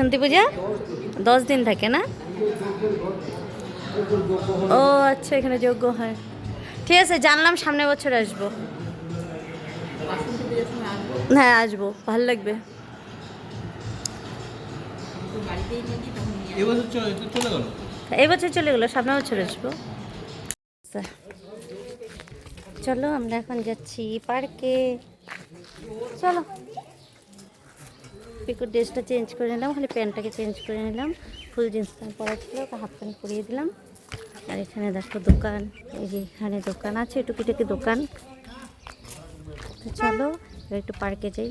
বাসন্তী পূজা? দশ দিন থাকে না? ও আচ্ছা এখানে যোগ্য হয়। ঠিক আছে, জানলাম সামনে বছর আসব। হ্যাঁ আসব, ভালো লাগবে। এবছর চলে গেলো সামনে বছর আসব। আচ্ছা। চলো, আমরা এখন যাচ্ছি পার্কে। চলো। পিকুর ড্রেসটা চেঞ্জ করে নিলাম, খালি প্যান্টটাকে চেঞ্জ করে নিলাম। ফুল জিন্স প্যান্ট পরা ছিল, ওকে হাফ প্যান্ট পরিয়ে দিলাম। আর এখানে দেখো দোকান, এই যে এখানে দোকান আছে, টুকিটাকি দোকান। তো চলো একটু পার্কে যাই।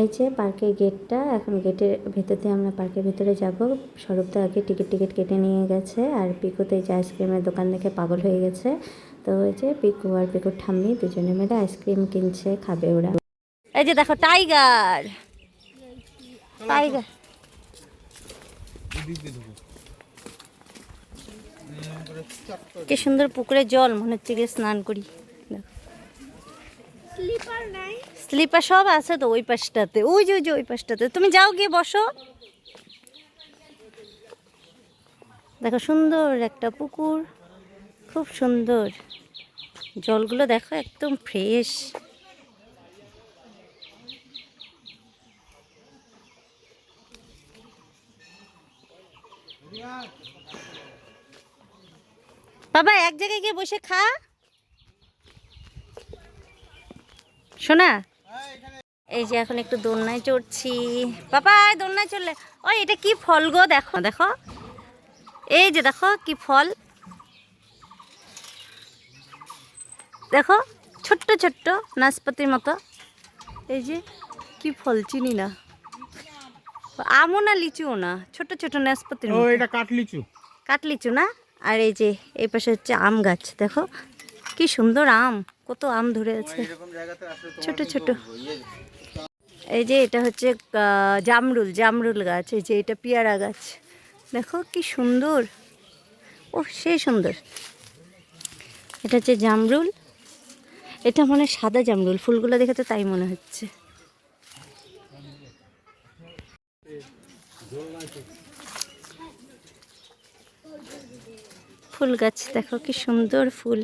এই যে পার্কের গেটটা, এখন গেটের ভেতর দিয়ে আমরা পার্কের ভেতরে যাব। সরবদা আগে টিকিট টিকিট কেটে নিয়ে গেছে, আর পিকুতে যে আইসক্রিমের দোকান দেখে পাগল হয়ে গেছে। তো ওই যে পিকু আর পিকুর ঠাম্মি দুজনে মিলে আইসক্রিম কিনছে খাবে ওরা। এই যে দেখো টাইগার! টাইগার! কি সুন্দর পুকুরে জল মনে হচ্ছে গিয়ে স্নান করি। স্লিপার নাই। স্লিপার সব আছে তো ওই পাশটাতে। ওই যে ওই যে ওই পাশটাতে। তুমি যাও গিয়ে বসো। দেখো সুন্দর একটা পুকুর। খুব সুন্দর। জলগুলো দেখো একদম ফ্রেশ। বাবা, এক জায়গায় গিয়ে বসে খা। শোনা এই যে এখন একটু দোলনায় চড়ছি। বাবা দোলনায় চললে ওই, এটা কি ফল গো? দেখো দেখো। এই যে দেখো, কি ফল। দেখো ছোট্ট ছোট্ট নাশপাতির মতো। এই যে কি ফল চিনি না। আমও না লিচুও না ছোট ছোট নাশপাতির ও মতো। এটা কাটলিচু কাটলিচু না? আর এই যে এই পাশে হচ্ছে আম গাছ দেখো। কি সুন্দর আম কত আম ধরে আছে। ছোট ছোট। এই যে এটা হচ্ছে জামরুল জামরুল গাছ এই যে এটা পেয়ারা গাছ। দেখো কি সুন্দর। ও সেই সুন্দর। এটা হচ্ছে জামরুল। এটা মনে সাদা জামরুল, ফুলগুলো দেখে তো তাই মনে হচ্ছে। ফুল গাছ, দেখো কি সুন্দর ফুল।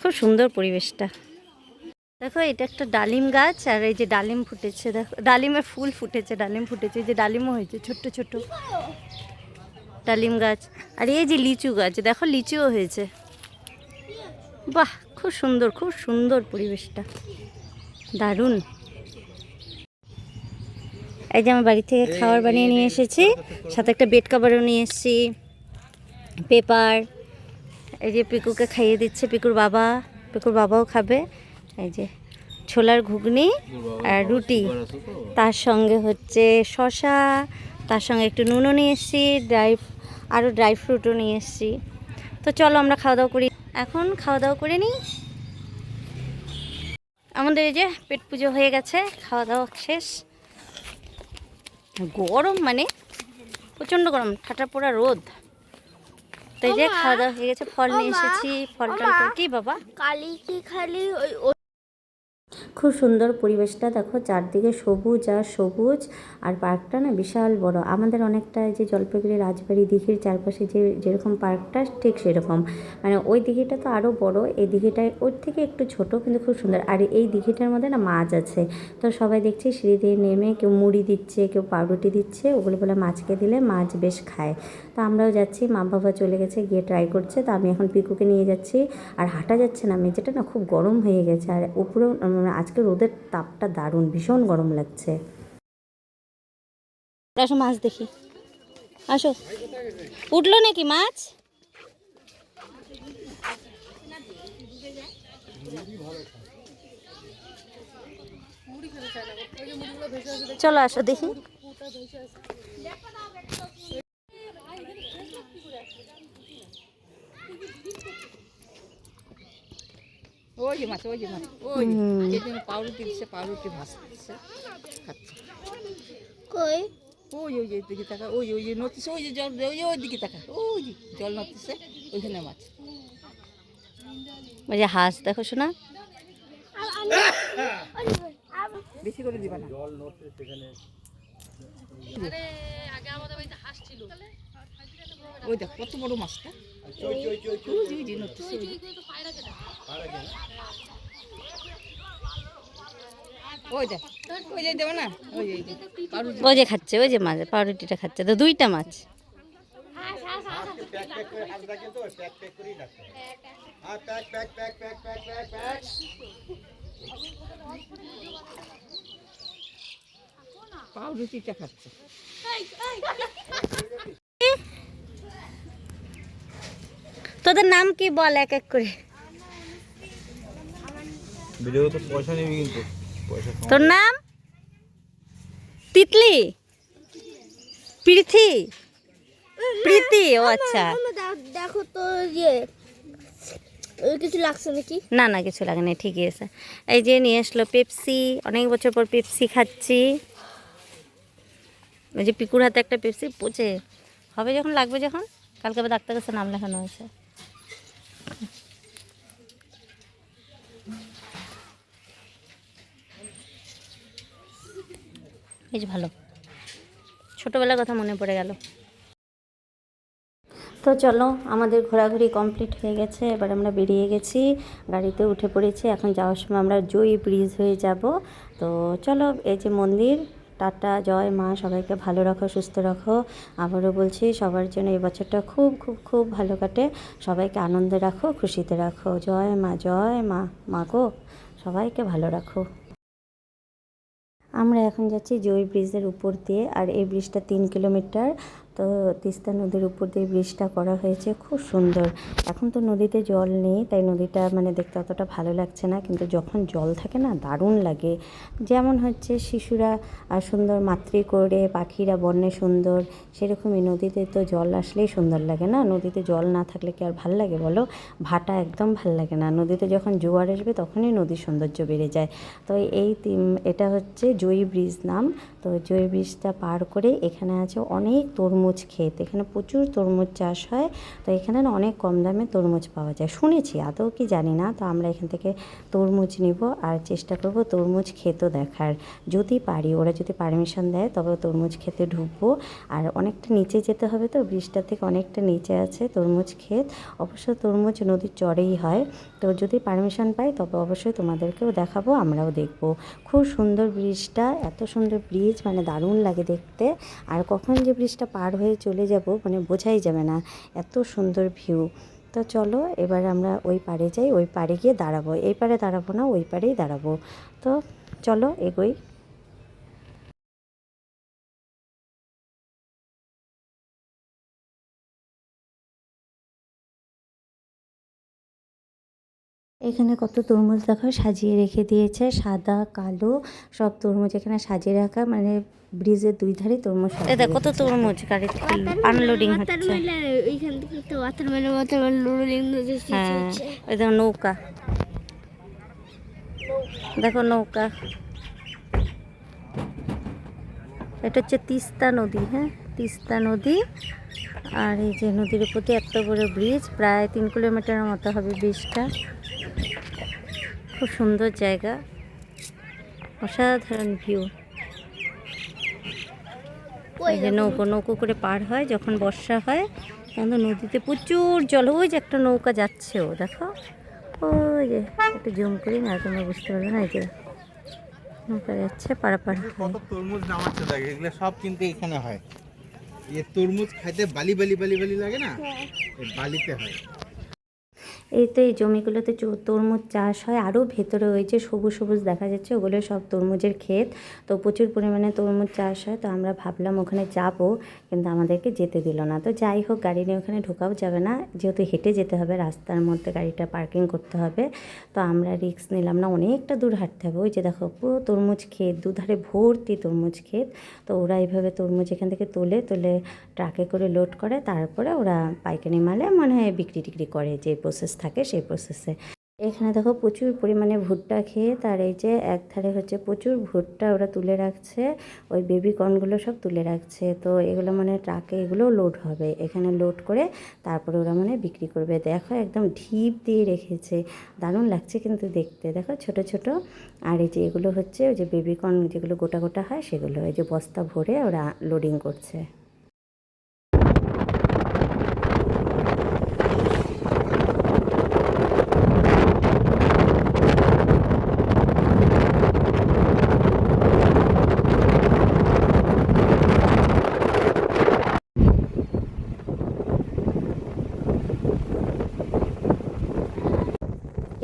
খুব সুন্দর পরিবেশটা। দেখো, এটা একটা ডালিম গাছ, আর এই যে ডালিম ফুটেছে, দেখো ডালিমের ফুল ফুটেছে, ডালিম ফুটেছে যে ডালিমও হয়েছে, ছোট্ট ছোট ডালিম গাছ। আর এই যে লিচু গাছ, দেখো, লিচুও হয়েছে। বাহ! খুব সুন্দর খুব সুন্দর পরিবেশটা। দারুণ। এই যে আমার বাড়ি থেকে খাবার বানিয়ে নিয়ে এসেছি সাথে একটা বেড কাভারও নিয়ে এসেছি পেপার এই যে পিকুকে খাইয়ে দিচ্ছে পিকুর বাবা পিকুর বাবাও খাবে এই যে ছোলার ঘুগনি আর রুটি। তার সঙ্গে হচ্ছে শশা তার সঙ্গে একটু নুনও নিয়ে এসেছি ড্রাই আরও ড্রাই ফ্রুটও নিয়ে এসেছি। তো চলো আমরা খাওয়া দাওয়া করি। এখন খাওয়া দাওয়া করে নিই। আমাদের এই যে পেট পুজো হয়ে গেছে খাওয়া দাওয়া শেষ। গরম মানে প্রচণ্ড গরম ঠাটা পোড়া রোদ। তো এই যে খাওয়া দাওয়া হয়ে গেছে ফল নিয়ে এসেছি ফল টল কি বাবা? কালি কি খালি ওই ওই খুব সুন্দর পরিবেশটা। দেখো, চারদিকে সবুজ আর সবুজ, আর পার্কটা না বিশাল বড়। আমাদের অনেকটা যে জলপাইগুড়ি, রাজবাড়ি দিঘির চারপাশে যে যেরকম পার্কটা, ঠিক সেরকম। মানে ওই দিঘিটা তো আরও বড়, এই দিঘিটায় ওর থেকে একটু ছোট, কিন্তু খুব সুন্দর। আর এই দিঘিটার মধ্যে না মাছ আছে। তো সবাই দেখছি, সিঁড়ি দিয়ে নেমে কেউ মুড়ি দিচ্ছে, কেউ পাউরুটি দিচ্ছে, ওগুলো বলে মাছকে দিলে মাছ বেশ খায়। আমরাও যাচ্ছি মা বাবা চলে গেছে গিয়ে ট্রাই করছে তো আমি এখন পিকুকে নিয়ে যাচ্ছি। আর হাঁটা যাচ্ছে না মেঝেটা না খুব গরম হয়ে গেছে আর উপরেও উম, আজকে রোদের তাপটা দারুণ ভীষণ গরম লাগছে। আসো মাছ দেখি। আসো। উঠল নাকি মাছ? চলো আসো দেখি। ওই যে মাছ ওই যে মাছ ওই যে জন্য পাউরুটি দিচ্ছে পাউরুটি ভাসছে খাচ্ছে কই ওই ওই যে দিকে তাকা ওই ওই যে নড়তেছে ওই যে জল ওই ওই দিকে তাকা ওই যে জল নড়তেছে ওইখানে মাছ ওই যে হাঁস দেখো শোনা বেশি করে দিবা না ওই দেখ কত বড় মাছটা ওই দেখ ওই ওই ওই যে পাউরুটি ওই যে খাচ্ছে ওই যে মাছ পাউরুটিটা খাচ্ছে। তো দুইটা মাছ। পাউরুটিটা খাচ্ছে। তোদের নাম কি বল এক এক করে? ভিডিও তো পয়সা নিবি কিন্তু। পয়সা তোর নাম? তিতলি? প্রীতি? প্রীতি ও আচ্ছা। দেখো তো ইয়ে কিছু লাগছে নাকি? না না কিছু লাগে না ঠিকই আছে। এই যে নিয়ে আসলো পেপসি অনেক বছর পর পেপসি খাচ্ছি। ওই যে পিকুর হাতে একটা পেপসি পচে। হবে যখন লাগবে যখন? কালকে আবার ডাক্তার কাছে নাম লেখানো হয়েছে। বেশ ভালো। ছোটোবেলার কথা মনে পড়ে গেল। তো চলো, আমাদের ঘোরাঘুরি কমপ্লিট হয়ে গেছে। এবার আমরা বেরিয়ে গেছি। গাড়িতে উঠে পড়েছি। এখন যাওয়ার সময় আমরা জয়ী ব্রিজ হয়ে যাব। তো চলো, এই যে মন্দির, টাটা, জয় মা, সবাইকে ভালো রাখো, সুস্থ রাখো। আবারও বলছি, সবার জন্য এই বছরটা খুব খুব খুব ভালো কাটে। সবাইকে আনন্দে রাখো, খুশিতে রাখো। জয় মা জয় মা মা গো, সবাইকে ভালো রাখো। আমরা এখন যাচ্ছি জয় ব্রিজের উপর দিয়ে আর এই ব্রিজটা তিন কিলোমিটার। তো তিস্তা নদীর উপর দিয়ে ব্রিজটা করা হয়েছে, খুব সুন্দর। এখন তো নদীতে জল নেই, তাই নদীটা মানে দেখতে অতটা ভালো লাগছে না, কিন্তু যখন জল থাকে না, দারুণ লাগে। যেমন হচ্ছে শিশুরা সুন্দর মাতৃ করে, পাখিরা বন্যে সুন্দর, সেরকমই নদীতে তো জল আসলেই সুন্দর লাগে না। নদীতে জল না থাকলে কি আর ভালো লাগে বলো? ভাটা একদম ভালো লাগে না। নদীতে যখন জোয়ার আসবে, তখনই নদীর সৌন্দর্য বেড়ে যায়। তো এই এটা হচ্ছে জয়ী ব্রিজ নাম। তো জয়ী ব্রিজটা পার করে এখানে আছে অনেক তরমুজ ক্ষেত। এখানে প্রচুর তরমুজ চাষ হয়, তো এখানে না অনেক কম দামে তরমুজ পাওয়া যায়। শুনেছি, আদৌ কি জানি না, তো আমরা এখান থেকে তরমুজ নিব আর চেষ্টা করব তরমুজ ক্ষেতও দেখার। যদি পারি, ওরা যদি পারমিশন দেয়, তবে তরমুজ খেতে ঢুকবো। আর অনেকটা নিচে যেতে হবে তো ব্রিজটা থেকে অনেকটা নিচে আছে তরমুজ ক্ষেত। অবশ্য তরমুজ নদীর চরেই হয়, তো যদি পারমিশন পাই, তবে অবশ্যই তোমাদেরকেও দেখাবো, আমরাও দেখব। খুব সুন্দর ব্রিজটা, এত সুন্দর ব্রিজ মানে দারুণ লাগে দেখতে। আর কখন যে ব্রিজটা পার হয়ে চলে যাব মানে বোঝাই যাবে না, এত সুন্দর ভিউ তো চলো, এবার আমরা ওই পাড়ে যাই, ওই পাড়ে গিয়ে দাঁড়াবো। এই পারে দাঁড়াবো না, ওই পাড়েই দাঁড়াবো। তো চলো, এগোই। এখানে কত তরমুজ দেখো সাজিয়ে রেখে দিয়েছে সাদা কালো সব তরমুজ এখানে সাজিয়ে রাখা মানে ব্রিজের দুই ধারে তরমুজ এটা কত তরমুজ গাড়িতে আনলোডিং হচ্ছে। ওইখান থেকে তো ওয়াটারমেলন ওয়াটারমেলন লোডিং হ্যাঁ দেখো নৌকা। দেখো নৌকা। এটা হচ্ছে তিস্তা নদী হ্যাঁ? তিস্তা নদী। আর এই যে নদীর উপর দিয়ে এত বড় ব্রিজ প্রায় তিন কিলোমিটারের মতো হবে ব্রিজটা। খুব সুন্দর জায়গা। অসাধারণ ভিউ এই যে নৌকো? নৌকো করে পার হয় যখন বর্ষা হয় তখন নদীতে প্রচুর জল ওই যে একটা নৌকা যাচ্ছে ও দেখো। ওই যে একটু জুম করি না তোমরা বুঝতে পারবে না এই যে নৌকা যাচ্ছে পারাপার কত তরমুজ নামাচ্ছে লাগে এগুলো সব কিন্তু এখানে হয়। এই তরমুজ খাইতে বালি বালি বালি বালি লাগে না? এই বালিতে হয়। এই তো এই জমিগুলোতে তরমুজ চাষ হয়। আরও ভেতরে ওই যে সবুজ সবুজ দেখা যাচ্ছে, ওগুলো সব তরমুজের ক্ষেত। তো প্রচুর পরিমাণে তরমুজ চাষ হয়। তো আমরা ভাবলাম ওখানে যাব, কিন্তু আমাদেরকে যেতে দিল না। তো যাই হোক, গাড়ি নিয়ে ওখানে ঢোকাও যাবে না। যেহেতু হেঁটে যেতে হবে, রাস্তার মধ্যে গাড়িটা পার্কিং করতে হবে। তো আমরা রিস্ক নিলাম না, অনেকটা দূর হাঁটতে হবে। ওই যে দেখো, পুরো তরমুজ ক্ষেত, দুধারে ভর্তি তরমুজ ক্ষেত। তো ওরা এইভাবে তরমুজ এখান থেকে তোলে, তুলে ট্রাকে করে লোড করে, তারপরে ওরা পাইকারি মালে মানে বিক্রি টিক্রি করে যে প্রসেস থাকে সেই প্রসেসে এখানে দেখো প্রচুর পরিমাণে ভুট্টা খেয়ে তার এই যে এক ধারে হচ্ছে প্রচুর ভুট্টা ওরা তুলে রাখছে, ওই বেবি কর্নগুলো সব তুলে রাখছে। তো এগুলো মানে ট্রাকে এগুলো লোড হবে। এখানে লোড করে তারপরে ওরা মানে বিক্রি করবে। দেখো একদম ঢিপ দিয়ে রেখেছে। দারুণ লাগছে কিন্তু দেখতে। দেখো ছোট ছোট। আর এই যে এগুলো হচ্ছে ওই যে বেবি কর্ন যেগুলো গোটা গোটা হয় সেগুলো এই যে বস্তা ভরে ওরা লোডিং করছে।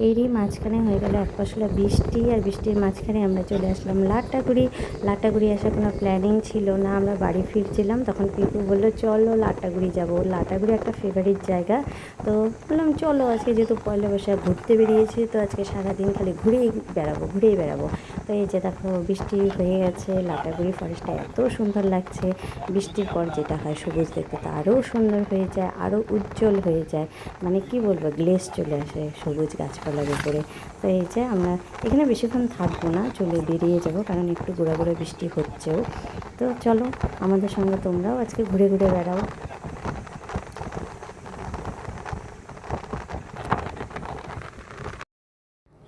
এরই মাঝখানে হয়ে গেল এক ফসলা বৃষ্টি, আর বৃষ্টির মাঝখানে আমরা চলে আসলাম লাটাগুড়ি লাটাগুড়ি আসার কোনো প্ল্যানিং ছিল না, আমরা বাড়ি ফিরছিলাম, তখন পিকু বলল, চলো লাটাগুড়ি যাব। লাটাগুড়ি একটা ফেভারিট জায়গা। তো বললাম, চলো, আজকে যেহেতু পয়লা বৈশাখ ঘুরতে বেরিয়েছি, তো আজকে সারাদিন খালি ঘুরেই বেড়াবো ঘুরেই বেড়াবো। তো এই যে দেখো, বৃষ্টি হয়ে গেছে লাটাগুড়ি ফরেস্টটা এত সুন্দর লাগছে। বৃষ্টির পর যেটা হয়, সবুজ দেখতে তো আরও সুন্দর হয়ে যায়, আরও উজ্জ্বল হয়ে যায়। মানে কি বলব গ্লেস চলে আসে, সবুজ গাছপালার উপরে তো এই যে আমরা এখানে বেশিক্ষণ থাকব না, চলে বেরিয়ে যাব, কারণ একটু গোড়া গোড়া বৃষ্টি হচ্ছেও। তো চলো, আমাদের সঙ্গে তোমরাও আজকে ঘুরে ঘুরে বেড়াও।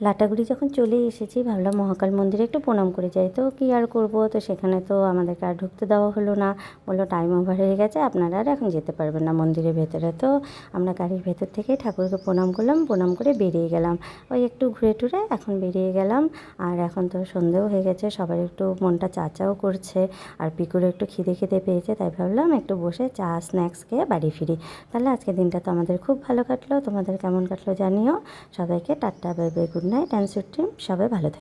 লাটাগুড়ি যখন চলে এসেছি, ভাবলাম মহাকাল মন্দিরে একটু প্রণাম করে যাই। তো কী আর করব? তো সেখানে তো আমাদেরকে আর ঢুকতে দেওয়া হলো না। বলল টাইম ওভার হয়ে গেছে, আপনারা আর এখন যেতে পারবেন না মন্দিরের ভেতরে। তো আমরা গাড়ির ভেতর থেকে ঠাকুরকে প্রণাম করলাম, প্রণাম করে বেরিয়ে গেলাম। ওই একটু ঘুরে টুরে এখন বেরিয়ে গেলাম। আর এখন তো সন্ধেও হয়ে গেছে সবার একটু মনটা চাচাও করছে। আর পিকুরও একটু খিদে খিদে পেয়েছে, তাই ভাবলাম একটু বসে চা, স্ন্যাক্স খেয়ে বাড়ি ফিরি। তাহলে আজকের দিনটা তো আমাদের খুব ভালো কাটলো। তোমাদের কেমন কাটলো জানিও। সবাইকে tata, bye bye, good night and team সবাই ভালো থাকো